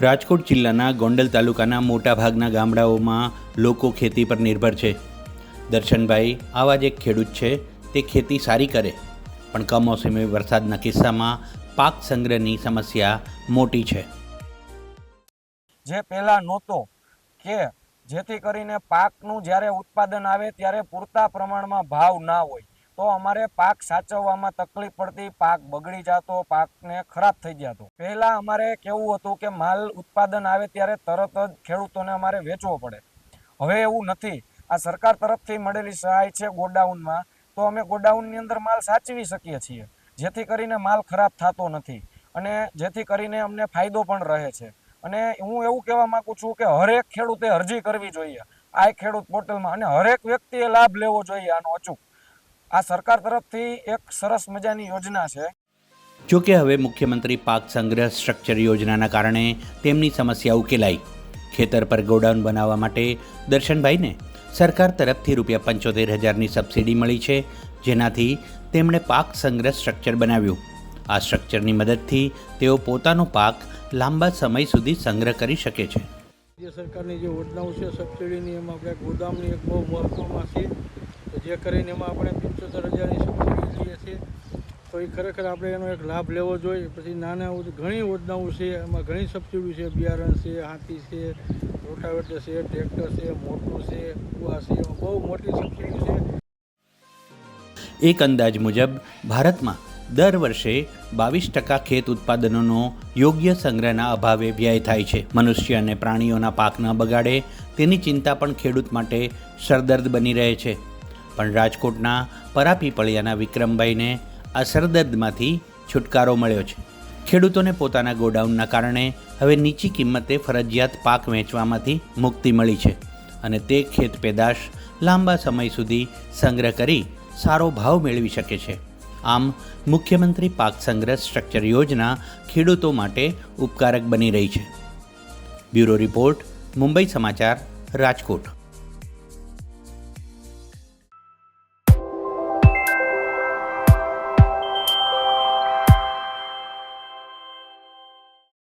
રાજકોટ જિલ્લાના ગોંડલ તાલુકાના મોટાભાગના ગામડાઓમાં લોકો ખેતી પર નિર્ભર છે. દર્શનભાઈ આવા જ એક ખેડૂત છે, તે ખેતી સારી કરે, પણ કમોસમી વરસાદના કિસ્સામાં પાક સંગ્રહની સમસ્યા મોટી છે. જે પહેલાં નહોતો કે જેથી કરીને પાકનું જ્યારે ઉત્પાદન આવે ત્યારે પૂરતા પ્રમાણમાં ભાવ ના હોય. તો અમારે પાક સાચવવામાં તકલીફ પડતી, પાક બગડી જતો, પાકને ખરાબ થઈ જતો પહેલાં અમારે કેવું હતું કે માલ ઉત્પાદન આવે ત્યારે તરત જ ખેડૂતોને અમારે વેચવો પડે. હવે એવું નથી. આ સરકાર તરફથી મળેલી સહાય છે ગોડાઉનમાં. તો અમે ગોડાઉનની અંદર માલ સાચવી શકીએ છીએ, જેથી કરીને માલ ખરાબ થતો નથી. અને જેથી કરીને અમને ફાયદો પણ રહે છે. અને હું એવું કહેવા માંગુ છું કે હરેક ખેડૂતે અરજી કરવી જોઈએ. આ ખેડૂત પોર્ટલમાં અને હરેક વ્યક્તિએ લાભ લેવો જોઈએ આનો અચૂક. આ સરકાર તરફથી એક સરસ મજાની યોજના છે. જો કે હવે મુખ્યમંત્રી પાક સંગ્રહ સ્ટ્રક્ચર યોજનાના કારણે તેમની સમસ્યા ઉકેલાઈ. ખેતર પર ગોડાઉન બનાવવા માટે દર્શનભાઈને સરકાર તરફથી રૂપિયા પંચોતેર હજારની સબસિડી મળી છે જેનાથી તેમણે પાક સંગ્રહ સ્ટ્રક્ચર બનાવ્યું. આ સ્ટ્રક્ચરની મદદથી તેઓ પોતાનો પાક લાંબા સમય સુધી સંગ્રહ કરી શકે છે. રાજ્ય સરકારની જે યોજનાઓ છે સબસિડીની એમાં આપણે ગોદામની એક બહુ મહત્વમાં છે. તો જે કરીને એમાં આપણે પંચોતેર હજારની સબસિડી લઈએ છીએ, તો એ ખરેખર આપણે એનો એક લાભ લેવો જોઈએ. પછી નાના ઘણી યોજનાઓ છે, એમાં ઘણી સબસિડી છે. બિયારણ છે, હાથી છે, રોટાવેટર છે, ટ્રેક્ટર છે, મોટું છે, કુવા છે બહુ મોટી સબસિડી છે. એક અંદાજ મુજબ ભારતમાં દર વર્ષે બાવીસ ટકા ખેત ઉત્પાદનોનો યોગ્ય સંગ્રહના અભાવે વ્યય થાય છે. મનુષ્ય અને પ્રાણીઓના પાક ન બગાડે તેની ચિંતા પણ ખેડૂત માટે સરદર્દ બની રહે છે. પણ રાજકોટના પરાપીપળિયાના વિક્રમભાઈને અસરદર્દમાંથી છુટકારો મળ્યો છે. ખેડૂતોને પોતાના ગોડાઉનના કારણે હવે નીચી કિંમતે ફરજિયાત પાક વેચવામાંથી મુક્તિ મળી છે અને તે ખેત પેદાશ લાંબા સમય સુધી સંગ્રહ કરી સારો ભાવ મેળવી શકે છે. આમ, મુખ્યમંત્રી પાક સંગ્રહ સ્ટ્રક્ચર યોજના ખેડૂતો માટે ઉપકારક બની રહી છે. બ્યુરો રિપોર્ટ, મુંબઈ સમાચાર, રાજકોટ.